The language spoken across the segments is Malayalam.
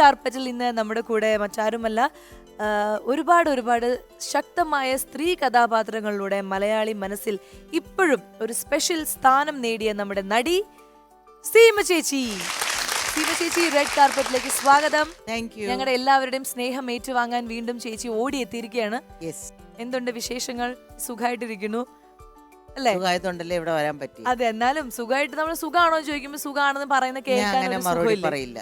കാർപ്പറ്റിൽ ഇന്ന് നമ്മുടെ കൂടെ മറ്റാരുമല്ല. ഒരുപാട് ഒരുപാട് ശക്തമായ സ്ത്രീ കഥാപാത്രങ്ങളിലൂടെ മലയാളി മനസ്സിൽ ഇപ്പോഴും ഒരു സ്പെഷ്യൽ സ്ഥാനം നേടിയ നമ്മുടെ നടി സീമ ചേച്ചി. സീമ ചേച്ചി റെഡ് കാർപ്പറ്റിലേക്ക് സ്വാഗതം. ഞങ്ങളുടെ എല്ലാവരുടെയും സ്നേഹം ഏറ്റുവാങ്ങാൻ വീണ്ടും ചേച്ചി ഓടിയെത്തിയിരിക്കുകയാണ് എത്തിയിരിക്കുകയാണ്. എന്തുണ്ട് വിശേഷങ്ങൾ? സുഖമായിട്ടിരിക്കുന്നു അല്ലേ? സുഖമായതുകൊണ്ടല്ലേ ഇവിടെ വരാൻ പറ്റി? അതെ എന്നാലും സുഖമായിട്ട് നമ്മൾ സുഖമാണോ ചോദിക്കുമ്പോൾ സുഖമാണെന്ന് പറയുന്ന കേൾക്കാൻ? പറയില്ല.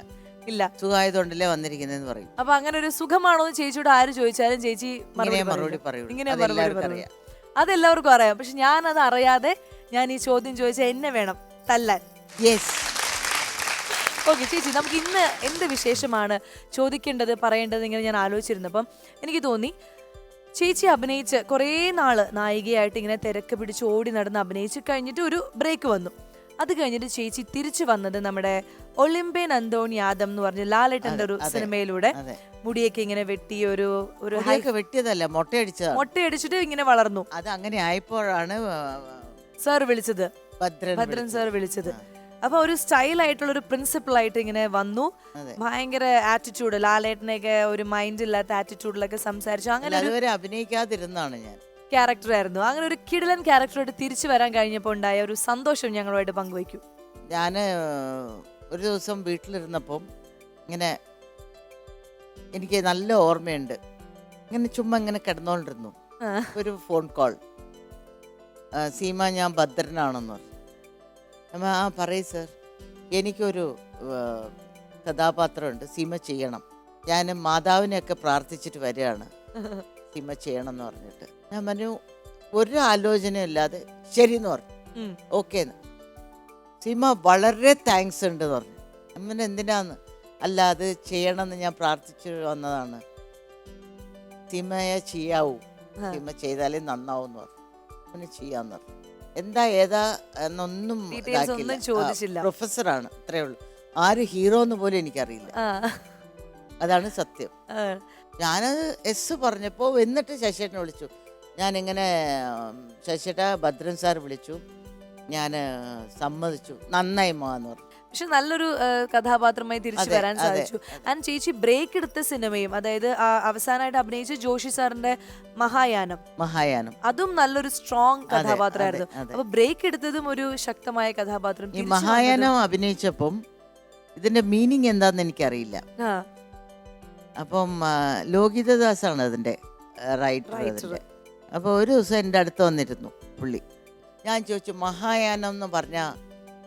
ഇല്ല. സുഖമായതുകൊണ്ടല്ലേ വന്നിരിക്കുന്നതെന്ന് പറയും. അപ്പൊ അങ്ങനെ ഒരു സുഖമാണോ എന്ന് ചേച്ചിയോട് ആര് ചോദിച്ചാലും ചേച്ചി മറുപടി ഇങ്ങനെ മറുപടി പറയും ഇങ്ങനെ മറുപടി. അതെല്ലാവർക്കും അറിയാം. പക്ഷെ ഞാൻ അത് അറിയാതെ ഞാൻ ഈ ചോദ്യം ചോദിച്ചാൽ എന്നെ വേണം തല്ലാൻ. യെസ് ഓക്കെ ചേച്ചി നമുക്ക് ഇന്ന് എന്ത് വിശേഷമാണ് ചോദിക്കേണ്ടത് പറയേണ്ടത് ഇങ്ങനെ ഞാൻ ആലോചിച്ചിരുന്നപ്പം എനിക്ക് തോന്നി ചേച്ചി അഭിനയിച്ച് കുറേ നാൾ നായികയായിട്ട് ഇങ്ങനെ തിരക്ക് പിടിച്ച് ഓടി നടന്ന് അഭിനയിച്ച് കഴിഞ്ഞിട്ട് ഒരു ബ്രേക്ക് വന്നു. അത് കഴിഞ്ഞിട്ട് ചേച്ചി തിരിച്ചു വന്നത് നമ്മുടെ ഒളിമ്പ്യൻ അന്തോണി യാദം എന്ന് പറഞ്ഞ ലാലേട്ടന്റെ ഒരു സിനിമയിലൂടെ മുടിയൊക്കെ ഇങ്ങനെ വെട്ടി ഒരു ഒരു മുടിയൊക്കെ വെട്ടിയതല്ല മുട്ടയടിച്ചത് മുട്ടയടിച്ചിട്ട് ഇങ്ങനെ വളർന്നു. അത് അങ്ങനെ ആയപ്പോഴാണ് സാർ വിളിച്ചത്. ഭദ്രൻ. സാർ വിളിച്ചത്. അപ്പൊ ഒരു സ്റ്റൈൽ ആയിട്ടുള്ള ഒരു പ്രിൻസിപ്പിൾ ആയിട്ട് ഇങ്ങനെ വന്നു. ഭയങ്കര ആറ്റിറ്റ്യൂഡ് ലാലേട്ടനെയൊക്കെ ഒരു മൈൻഡ് ഇല്ലാത്ത ആറ്റിറ്റ്യൂഡിലൊക്കെ സംസാരിച്ചു. അങ്ങനെ അതുവരെ അഭിനയിക്കാതിരുന്നാണ് ഞാൻ. ക്യാരക്ടർ ആയിരുന്നു. അങ്ങനെ ഒരു കിടിലൻ ക്യാരക്ടറായിട്ട് തിരിച്ചു വരാൻ കഴിഞ്ഞപ്പോൾ ഉണ്ടായ ഒരു സന്തോഷം ഞങ്ങളുമായിട്ട് പങ്കുവയ്ക്കും. ഞാൻ ഒരു ദിവസം വീട്ടിലിരുന്നപ്പം ഇങ്ങനെ എനിക്ക് നല്ല ഓർമ്മയുണ്ട്. ഇങ്ങനെ ചുമ്മാ ഇങ്ങനെ കിടന്നുകൊണ്ടിരുന്നു ഒരു ഫോൺ കോൾ സീമ ഞാൻ ഭദ്രനാണെന്ന് പറഞ്ഞു. അമ്മ ആ പറയ് സർ എനിക്കൊരു കഥാപാത്രമുണ്ട്. സീമ ചെയ്യണം. ഞാൻ മാതാവിനെയൊക്കെ പ്രാർത്ഥിച്ചിട്ട് വരികയാണ്. സീമ ചെയ്യണം എന്ന് പറഞ്ഞിട്ട്. ഞാൻ പറഞ്ഞു ഒരു ആലോചനയില്ലാതെ ശരി എന്ന് പറഞ്ഞു ഓക്കെ എന്ന്. സീമ വളരെ താങ്ക്സ് ഉണ്ട് എന്ന് പറഞ്ഞു അമ്മന് എന്തിനാന്ന്? അല്ല അത് ചെയ്യണമെന്ന് ഞാൻ പ്രാർത്ഥിച്ചു വന്നതാണ്. സീമയെ ചെയ്യാവൂ. സീമ ചെയ്താലേ നന്നാവും എന്ന് പറഞ്ഞു. അവന് ചെയ്യാന്ന് പറഞ്ഞു. എന്താ ഏതാ എന്നൊന്നും ഇതാക്കില്ല. പ്രൊഫസറാണ് അത്രേ ഉള്ളൂ. ആര് ഹീറോ എന്ന് പോലും എനിക്കറിയില്ല. അതാണ് സത്യം. ഞാനത് എസ് പറഞ്ഞപ്പോൾ എന്നിട്ട് ശശിയേട്ടനെ വിളിച്ചു. ഞാനിങ്ങനെ ശശിയേട്ട ഭദ്രൻ സാർ വിളിച്ചു. ഞാൻ സമ്മതിച്ചു. നന്നായി മാന്ന് പറഞ്ഞു. പക്ഷെ നല്ലൊരു കഥാപാത്രമായി തിരിച്ചു വരാൻ സാധിച്ചു. ആൻഡ് ചേച്ചി ബ്രേക്ക് എടുത്ത സിനിമയും അതായത് അവസാനമായിട്ട് അഭിനയിച്ച ജോഷി സാറിന്റെ മഹായാനം. മഹായാനം. അതും നല്ലൊരു സ്ട്രോങ് കഥാപാത്രമായിരുന്നു. അപ്പൊ ബ്രേക്ക് എടുത്തതും ഒരു ശക്തമായ കഥാപാത്രം ഈ മഹായാനം അഭിനയിച്ചപ്പം ഇതിന്റെ മീനിങ് എന്താന്ന് എനിക്കറിയില്ല. അപ്പം ലോകിതദാസാണ് അതിന്റെ റൈറ്റർ അതിന്റെ അപ്പോൾ ഒരു ദിവസം എന്റെ അടുത്ത് വന്നിരുന്നു പുള്ളി. ഞാൻ ചോദിച്ചു മഹായാനം എന്ന് പറഞ്ഞാൽ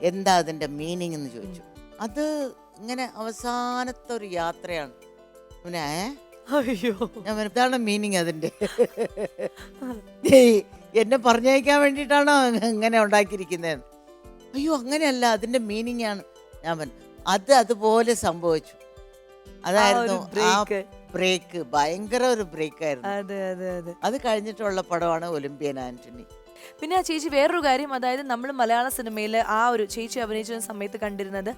എന്താ അതിന്റെ മീനിങ് എന്ന് ചോദിച്ചു. അത് ഇങ്ങനെ അവസാനത്തെ ഒരു യാത്രയാണ് പിന്നെ അയ്യോ. ഞാൻ ഇതാണ് മീനിങ് അതിന്റെ. എന്നെ പറഞ്ഞയക്കാൻ വേണ്ടിയിട്ടാണോ ഇങ്ങനെ ഉണ്ടാക്കിയിരിക്കുന്നത് അയ്യോ അങ്ങനെയല്ല അതിന്റെ മീനിങ് ആണ്. ഞാൻ പറഞ്ഞു അത് അതുപോലെ സംഭവിച്ചു. അതായിരുന്നു ആ ബ്രേക്ക് ബ്രേക്ക് ഭയങ്കര ഒരു ബ്രേക്ക് ആയിരുന്നു. അതെ അതെ അതെ. അത് കഴിഞ്ഞിട്ടുള്ള പടമാണ് ഒളിമ്പ്യൻ ആന്റണി. പിന്നെ ആ ചേച്ചി വേറൊരു കാര്യം അതായത് നമ്മൾ മലയാള സിനിമയിൽ ആ ഒരു ചേച്ചി അഭിനയിച്ച സമയത്ത് കണ്ടിരുന്നത്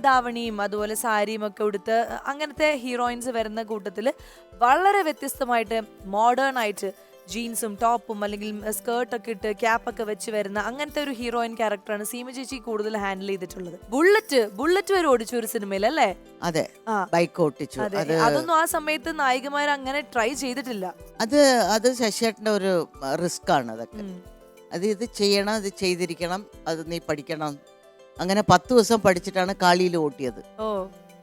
ദാവണിയും അതുപോലെ സാരിയും ഒക്കെ ഉടുത്ത് അങ്ങനത്തെ ഹീറോയിൻസ് വരുന്ന കൂട്ടത്തിൽ വളരെ വ്യത്യസ്തമായിട്ട് മോഡേൺ ആയിട്ട് ജീൻസും ടോപ്പും അല്ലെങ്കിൽ സ്കേർട്ടൊക്കെ ഇട്ട് ക്യാപ്പൊക്കെ വെച്ച് വരുന്ന അങ്ങനത്തെ ഒരു ഹീറോയിൻ ക്യാരക്ടറാണ് സീമ ചേച്ചി കൂടുതൽ ഹാൻഡിൽ ചെയ്തിട്ടുള്ളത്. ബുള്ളറ്റ് ബുള്ളറ്റ് വരെ ഓടിച്ച ഒരു സിനിമയിൽ അല്ലേ? അതെ. ബൈക്ക് ഓട്ടിച്ചു അതൊന്നും ആ സമയത്ത് നായികമാർ അങ്ങനെ ട്രൈ ചെയ്തിട്ടില്ല. അത് അത് ശശിയേട്ടന്റെ ഒരു റിസ്ക് ആണ് അതൊക്കെ. അത് ഇത് ചെയ്യണം ഇത് ചെയ്തിരിക്കണം അത് നീ പഠിക്കണം. അങ്ങനെ പത്ത് ദിവസം പഠിച്ചിട്ടാണ് കാളിയിൽ ഓട്ടിയത്.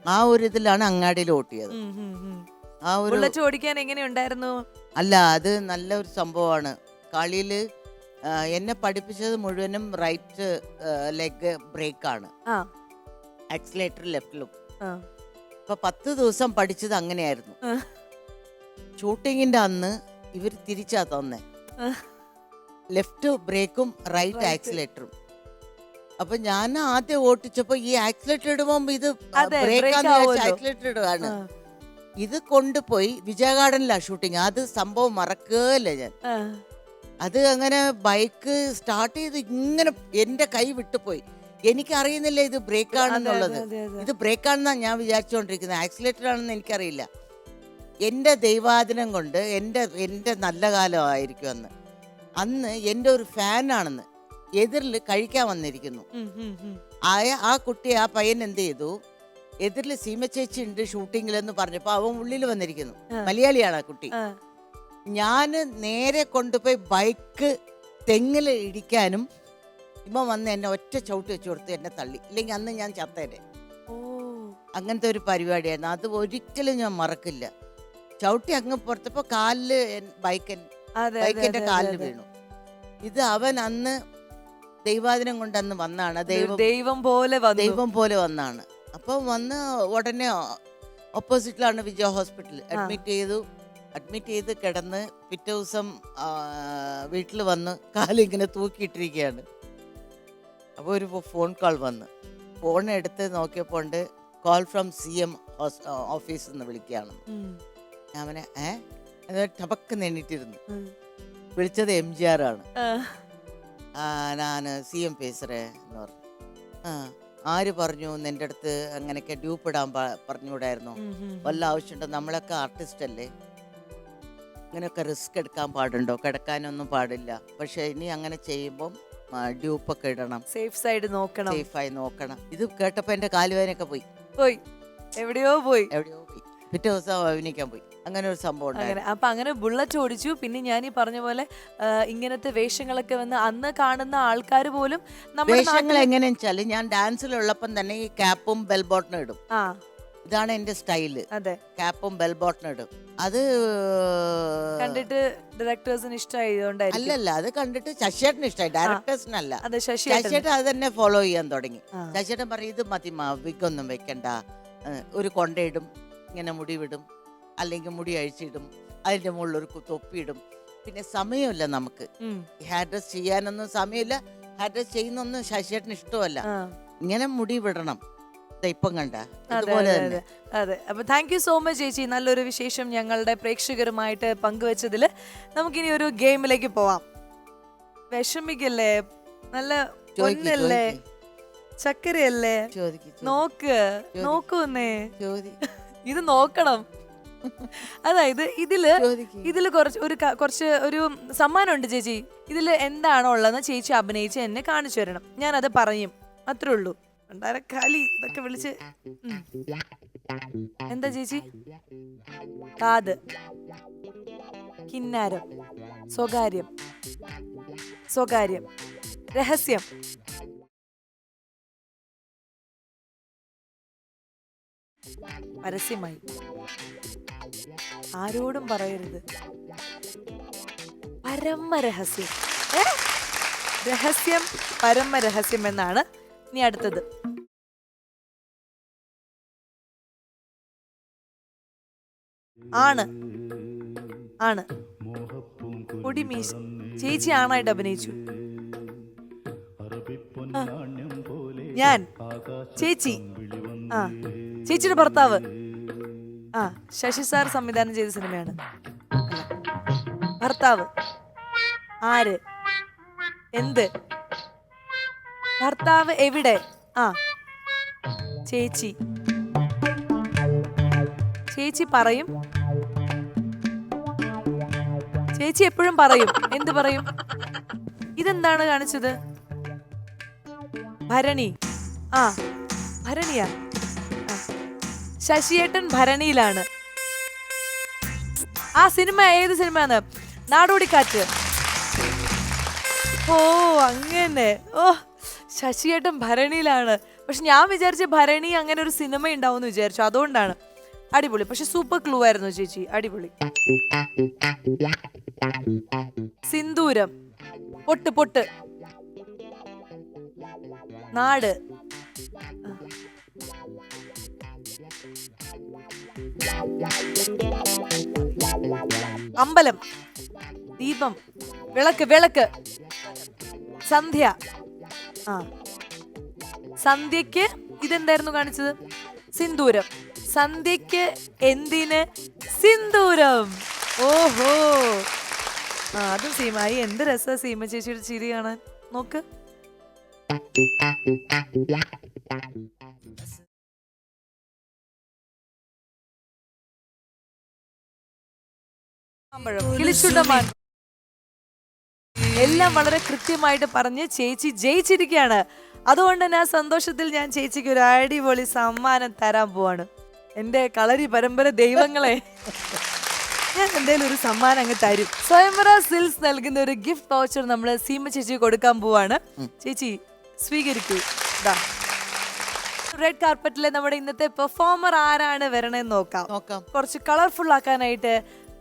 ആ ഒരു ഇതിലാണ് അങ്ങാടിയിൽ ഓട്ടിയത്. ആ ഒരു ബുള്ളറ്റ് ഓടിക്കാൻ എങ്ങനെയുണ്ടായിരുന്നു? അല്ല അത് നല്ല ഒരു സംഭവമാണ് കാളിയിൽ എന്നെ പഠിപ്പിച്ചത് മുഴുവനും റൈറ്റ് ലെഗ് ബ്രേക്കാണ്. ആ. ആക്സിലേറ്റർ ലെഫ്റ്റിലും. ആ. അപ്പൊ പത്ത് ദിവസം പഠിച്ചത് അങ്ങനെയായിരുന്നു. ആ. ഷൂട്ടിങ്ങിന്റെ അന്ന് ഇവർ തിരിച്ചാ തന്നെ. ആ. ലെഫ്റ്റ് ബ്രേക്കും റൈറ്റ് Right. ആക്സിലേറ്ററും. അപ്പൊ ഞാൻ ആദ്യം ഓട്ടിച്ചപ്പോ ഈ ആക്സിലേറ്റർ ഇടുമ്പോ ഇത് അതെ, ആവുമല്ലോ. ആക്സിലേറ്റർ ഇടുകയാണ് ആ, ഇത് കൊണ്ടുപോയി വിജയ ഗാർഡനിലാ ഷൂട്ടിങ് അത് സംഭവം മറക്കുകയല്ല ഞാൻ. അത് അങ്ങനെ ബൈക്ക് സ്റ്റാർട്ട് ചെയ്ത് ഇങ്ങനെ എന്റെ കൈ വിട്ടുപോയി. എനിക്കറിയുന്നില്ല ഇത് ബ്രേക്ക് ആണെന്നുള്ളത്. ഇത് ബ്രേക്ക് ആണെന്നാണ് ഞാൻ വിചാരിച്ചുകൊണ്ടിരിക്കുന്നത് ആക്സിലേറ്റർ ആണെന്ന് എനിക്കറിയില്ല. എന്റെ ദൈവാദിനം കൊണ്ട് എന്റെ എന്റെ നല്ല കാലമായിരിക്കും അന്ന്. അന്ന് എന്റെ ഒരു ഫാനാണെന്ന് എതിരിൽ കഴിക്കാൻ വന്നിരിക്കുന്നു. ആയ ആ കുട്ടി ആ പയ്യൻ എന്ത് ചെയ്തു? എതിരിൽ സീമ ചേച്ചി ഉണ്ട് ഷൂട്ടിങ്ങിലെന്ന് പറഞ്ഞപ്പോ അവൻ ഉള്ളിൽ വന്നിരിക്കുന്നു. മലയാളിയാണ് ആ കുട്ടി. ഞാൻ ഞാൻ നേരെ കൊണ്ടുപോയി ബൈക്ക് തെങ്ങിൽ ഇടിക്കാനും ഇമ്മ വന്ന് എന്നെ ഒറ്റ ചവിട്ട് വെച്ച് കൊടുത്ത് എന്നെ തള്ളി. ഇല്ലെങ്കിൽ അന്ന് ഞാൻ ചത്തേനെ. അങ്ങനത്തെ ഒരു പരിപാടിയായിരുന്നു. അത് ഒരിക്കലും ഞാൻ മറക്കില്ല. ചവിട്ടി അങ്ങ് പുറത്തപ്പോ കാലിൽ ബൈക്ക് ബൈക്കിന്റെ കാലിൽ വീണു. ഇത് അവൻ അന്ന് ദൈവാദിനം കൊണ്ട് അന്ന് വന്നാണ്. ദൈവം ദൈവം പോലെ ദൈവം പോലെ വന്നാണ്. അപ്പം വന്ന് ഉടനെ ഓപ്പോസിറ്റിലാണ് വിജയ ഹോസ്പിറ്റൽ അഡ്മിറ്റ് ചെയ്തു. അഡ്മിറ്റ് ചെയ്ത് കിടന്ന് പിറ്റേ ദിവസം വീട്ടിൽ വന്ന് കാലിങ്ങനെ തൂക്കിയിട്ടിരിക്കുകയാണ്. അപ്പോൾ ഒരു ഫോൺ കോൾ വന്ന്. ഫോൺ എടുത്ത് നോക്കിയപ്പോൾ ഉണ്ട് കോൾ ഫ്രം സി എം ഓഫീസിൽ നിന്ന് വിളിക്കുകയാണ്. ഞാൻ അവനെ ഏഹ് എന്നിട്ട് ടപക്ക് നീണ്ടിട്ടിരുന്നു വിളിച്ചത് എം ജി ആർ ആണ്. ഞാൻ സി എം പേസറേ എന്ന് പറഞ്ഞു. ആ. ആര് പറഞ്ഞു നിന്റെ അടുത്ത് അങ്ങനെയൊക്കെ ഡ്യൂപ്പ് ഇടാൻ പറഞ്ഞുകൂടായിരുന്നു? വല്ല ആവശ്യമുണ്ടോ? നമ്മളൊക്കെ ആർട്ടിസ്റ്റ് അല്ലേ? അങ്ങനെയൊക്കെ റിസ്ക് എടുക്കാൻ പാടുണ്ടോ? കിടക്കാനൊന്നും പാടില്ല. പക്ഷെ ഇനി അങ്ങനെ ചെയ്യുമ്പം ഡ്യൂപ്പൊക്കെ ഇടണം. സേഫ് സൈഡ് നോക്കണം. സേഫായി നോക്കണം. ഇത് കേട്ടപ്പോൾ എന്റെ കാലുവേനൊക്കെ പോയി. പോയി. എവിടെയോ പോയി. എവിടെയോ പോയി. പിറ്റേ ദിവസം അഭിനയിക്കാൻ പോയി. അങ്ങനെ ഒരു സംഭവം അങ്ങനെ. അപ്പൊ അങ്ങനെ ബുള്ളറ്റ് ഓടിച്ചു. പിന്നെ ഞാൻ ഈ പറഞ്ഞ പോലെ ആ, ഇങ്ങനത്തെ വേഷങ്ങളൊക്കെ വന്ന് അന്ന് കാണുന്ന ആൾക്കാർ പോലും നമ്മുടെ വേഷങ്ങൾ നാട്ടിൽ എങ്ങനെയാന്ന് വെച്ചാൽ ഞാൻ ഡാൻസിലുള്ളപ്പം തന്നെ ഈ ക്യാപ്പും ബെൽബോട്ടനും ഇടും. ആ. ഇതാണ് എന്റെ സ്റ്റൈൽ. അതെ. ക്യാപ്പും ബെൽബോട്ടനും ഇടും. അത് കണ്ടിട്ട് ഡയറക്ടേഴ്സിന് ഇഷ്ടമായതുകൊണ്ടായിരിക്കും. അല്ലല്ല അത് കണ്ടിട്ട് ശശിയേട്ടന് ഇഷ്ടമായി. ഡയറക്ടേഴ്സിനല്ല. അതെ ശശി ശശിയേട്ടൻ അത് തന്നെ ഫോളോ ചെയ്യാൻ തുടങ്ങി. ആ. ശശിയേട്ടൻ പറയും ഇത് മതി മാ വിഗൊന്നും വെക്കണ്ട. ഏഹ്, ഒരു കൊണ്ടയിടും ഇങ്ങനെ മുടി വിടും. അല്ലെങ്കിൽ മുടി അഴിച്ചിടും അതിന്റെ മുകളിൽ ഒരു തൊപ്പിയിടും. പിന്നെ സമയമില്ല നമുക്ക്. ഹെയർ ഡ്രസ് ചെയ്യാനൊന്നും സമയമില്ല. ഹെയർ ഡ്രസ് ചെയ്യുന്നൊന്നും ശശിയേട്ടന് ഇഷ്ടമല്ല. ഇങ്ങനെ മുടി വിടണം. ദേ ഇപ്പം കണ്ട. അതെ അപ്പൊ താങ്ക് യു സോ മച്ച് ചേച്ചി. നല്ലൊരു വിശേഷം ഞങ്ങളുടെ പ്രേക്ഷകരുമായിട്ട് പങ്കുവച്ചതിൽ നമുക്കിനി ഒരു ഗെയിമിലേക്ക് പോവാം. വിഷമിക്കല്ലേ? നല്ല പൊന്നല്ലേ? ചക്കരയല്ലേ? നോക്ക് നോക്കൂന്നേ ഇത് നോക്കണം. അതായത് ഇതിൽ. ഇതിൽ കുറച്ച് ഒരു കുറച്ച് ഒരു സമ്മാനമുണ്ട് ചേച്ചി. ഇതിൽ എന്താണോ ഉള്ളതെന്ന് ചേച്ചി അഭിനയിച്ച് എന്നെ കാണിച്ചു തരണം. ഞാൻ അത് പറയും. അത്രേ ഉള്ളൂ. കളി ഇതൊക്കെ വിളിച്ച്. എന്താ ചേച്ചി? കാത്. കിന്നാരം. സ്വകാര്യം. സ്വകാര്യം. രഹസ്യം. പരസ്യമായി. ആരോടും പറയരുത്. പരമരഹസ്യം? രഹസ്യം. പരമരഹസ്യം എന്നാണ് ഇനി അടുത്തത്. ആണ്. ആണ്. പൊടിമീശ ചേച്ചി ആണായിട്ട് അഭിനയിച്ചു. ഞാൻ. ചേച്ചി. ആ. ചേച്ചിയുടെ ഭർത്താവ്. ആ ശശി സാർ സംവിധാനം ചെയ്ത സിനിമയാണ്. ഭർത്താവ്. ആര്? എന്ത്? ഭർത്താവ് എവിടെ? ആ ചേച്ചി. ചേച്ചി പറയും. ചേച്ചി എപ്പോഴും പറയും. എന്ത് പറയും? ഇതെന്താണ് കാണിച്ചത്? ഭരണി. ആ ഭരണിയാ. ശശിയേട്ടൻ ഭരണിയിലാണ്. ആ സിനിമ ഏത് സിനിമയാണ്? നാടോടിക്കാറ്റ്. ഓ അങ്ങനെ. ഓ ശശിയേട്ടൻ ഭരണിയിലാണ്. പക്ഷെ ഞാൻ വിചാരിച്ച ഭരണി അങ്ങനെ ഒരു സിനിമ ഉണ്ടാവും വിചാരിച്ചു. അതുകൊണ്ടാണ്. അടിപൊളി. പക്ഷെ സൂപ്പർ ക്ലൂ ആയിരുന്നു ചേച്ചി. അടിപൊളി. സിന്ദൂരം. പൊട്ട് പൊട്ട്. നാട്. അമ്പലം ദീപം വിളക്ക് വിളക്ക്. സന്ധ്യ. ആ. സന്ധ്യക്ക് ഇതെന്തായിരുന്നു കാണിച്ചത്? സിന്ദൂരം. സന്ധ്യക്ക് എന്തിന്? സിന്ദൂരം. ഓഹോ. ആ അത് സീമായി. എന്ത് രസാ സീമ ചേച്ചിയുടെ ചിരി കാണാൻ നോക്ക്. കിളിച്ചുണ്ടമാൻ. എല്ലാം വളരെ കൃത്യമായിട്ട് പറഞ്ഞ് ചേച്ചി ജയിച്ചിരിക്കുകയാണ്. അതുകൊണ്ട് തന്നെ ആ സന്തോഷത്തിൽ ഞാൻ ചേച്ചിക്ക് ഒരു അടിപൊളി സമ്മാനം തരാൻ പോവാണ്. എന്റെ കളരി പരമ്പര ദൈവങ്ങളെ. ഞാൻ എന്തേലും ഒരു സമ്മാനം അങ്ങ് തരും. സ്വയംവര സിൽസ് നൽകുന്ന ഒരു ഗിഫ്റ്റ് വൗച്ചർ നമ്മൾ സീമ ചേച്ചി കൊടുക്കാൻ പോവാണ്. ചേച്ചി സ്വീകരിക്കൂ. ഇതാ റെഡ് കാർപ്പറ്റിലെ നമ്മുടെ ഇന്നത്തെ പെർഫോമർ ആരാണ് വരണേന്ന് നോക്കാം. കുറച്ച് കളർഫുൾ ആക്കാനായിട്ട്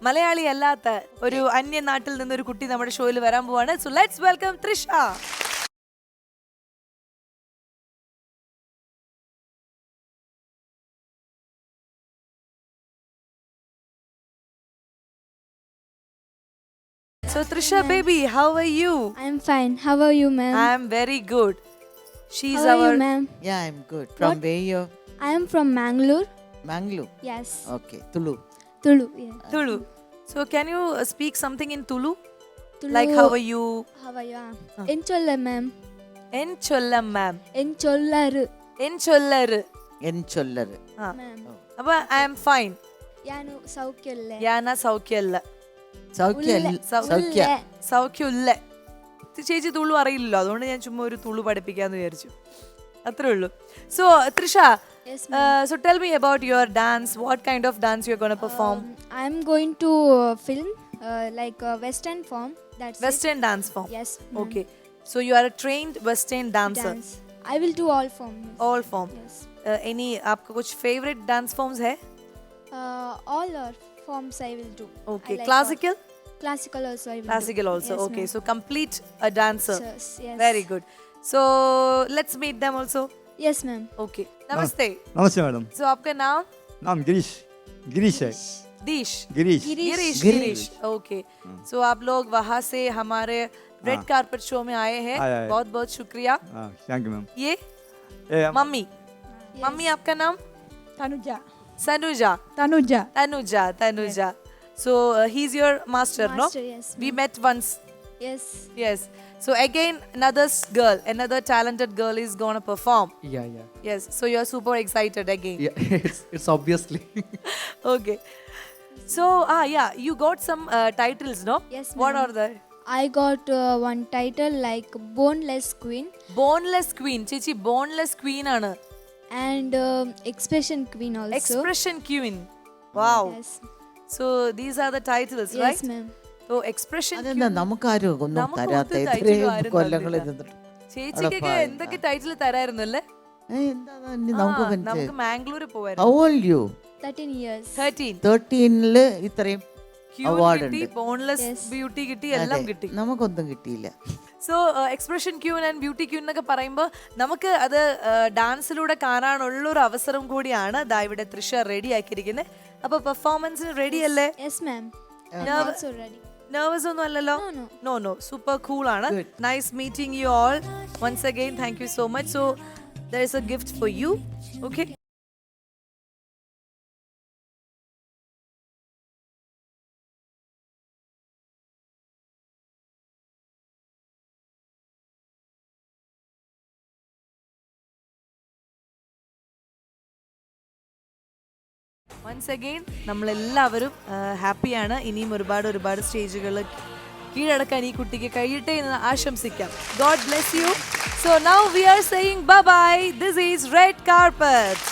മലയാളി അല്ലാത്ത ഒരു അന്യ നാട്ടിൽ നിന്ന് ഒരു കുട്ടി നമ്മുടെ ഷോയിൽ വരാൻ പോവാണ് so let's welcome Trisha So Trisha baby, how are you? I'm fine. How are you, ma'am? I am very good. She's How are our you, ma'am? Yeah, I'm good. From What? where you? I am from Mangalore. Mangalore. Yes. Okay, Tulu. Tulu. Yeah. Tulu. So can you uh, speak something in Tulu? Tulu. Like how are you? How are you? Ah. Ah. Encholla, ma'am. En chollam ma'am. Enchollaru, En chollaru. എൻ ചൊല്ലറ് ആ ma'am. അപ്പൊ I am fine Yanu saukyalle. ഞാന സൗഖ്യമല്ല സൗഖ്യ ഉള്ള. സൗഖ്യ ഉള്ള. സൗഖ്യമില്ല ചേച്ചി തുളു അറിയില്ലല്ലോ അതുകൊണ്ട് ഞാൻ ചുമ്മാ ഒരു തുളു പഠിപ്പിക്കാന്ന് വിചാരിച്ചു അത്രേ ഉള്ളൂ so Trisha Uh, so tell me about your dance. What kind of dance you're going to perform? Um, I'm going to uh, film uh, like uh, Western form. That's. Western dance form. Yes. Okay. So you are a trained Western dancer. I will do all forms. All form. Yes. Uh, any आपका कुछ favorite dance forms है? All forms I will do. Okay. Classical? Classical also Classical also. Okay. So complete a dancer. Yes. Very good. So let's meet them also. Yes, ma'am. Okay नमस्ते नमस्ते मैडम सो आपका नाम? नाम गिरीश. गिरीश है. दीश. गिरीश. गिरीश. गिरीश। ओके सो आप लोग वहाँ से हमारे रेड हाँ। कारपेट शो में आए हैं। बहुत बहुत शुक्रिया. हाँ थैंक यू मैम ये मम्मी. मम्मी आपका नाम? तनुजा. सनुजा Tanuja. Tanuja Tanuja. So he is your master no Master, yes. we ma'am. met once. Yes. yes. So again, another girl, another talented girl is gonna perform. Yeah, yeah. Yes. So you're super excited again. Yeah, it's, it's obviously. Okay. So ah yeah, you got some uh, titles, no? Yes, What are the I got uh, one title like Boneless Queen Boneless Queen? Chichi, boneless queen Anna. and um, Expression Queen also. Expression queen. Wow. Yes, So these are the titles, yes right? ma'am. So expression അതെന്താ? queen നമുക്കാരും ഒന്നും നമുക്ക് തരാത്ത ഒരു title ഇത്രയും ആരും കൊല്ലങ്ങളിൽ തന്നില്ല. നിന്നിട്ട് ചേച്ചിക്കൊക്കെ എന്തൊക്കെ ടൈറ്റിൽ തരായിരുന്നു അല്ലേ ഏ, എന്താ? ഇനി നമുക്ക് ആ, നമുക്ക് മനസ്സിലായി മാംഗ്ലൂർ ഹൗ പോവായിരുന്നു യു 13 years. തേർട്ടീൻ തേർട്ടീനിൽ ഇത്രയും award കിട്ടി ഉണ്ട്. Boneless Yes. ബ്യൂട്ടി കിട്ടി എല്ലാം അതെ, കിട്ടി. നമുക്കൊന്നും കിട്ടിയില്ല. So expression queen and beauty queen എന്നൊക്കെ പറയുമ്പോൾ നമുക്ക് അത് ഡാൻസിലൂടെ കാണാനുള്ള ഒരു അവസരം കൂടിയാണ് ദാ ഇവിടെ തൃശ റെഡി ആക്കിയിരിക്കുന്നത് അപ്പൊ പെർഫോമൻസിന് റെഡി അല്ലേ? Yes, ma'am. I'm also ready. Nervous ഒന്നും അല്ലല്ലോ? No, no. No no super cool ആണ്. Nice meeting you all once again thank you so much so there is a gift for you okay once again നമ്മളെല്ലാവരും ഹാപ്പിയാണ്. ഇനിയും ഒരുപാട് ഒരുപാട് സ്റ്റേജുകൾ കീഴടക്കാൻ ഈ കുട്ടിക്ക് കഴിയട്ടെ എന്ന് ആശംസിക്കാം. God bless you so now we are saying bye this is red carpet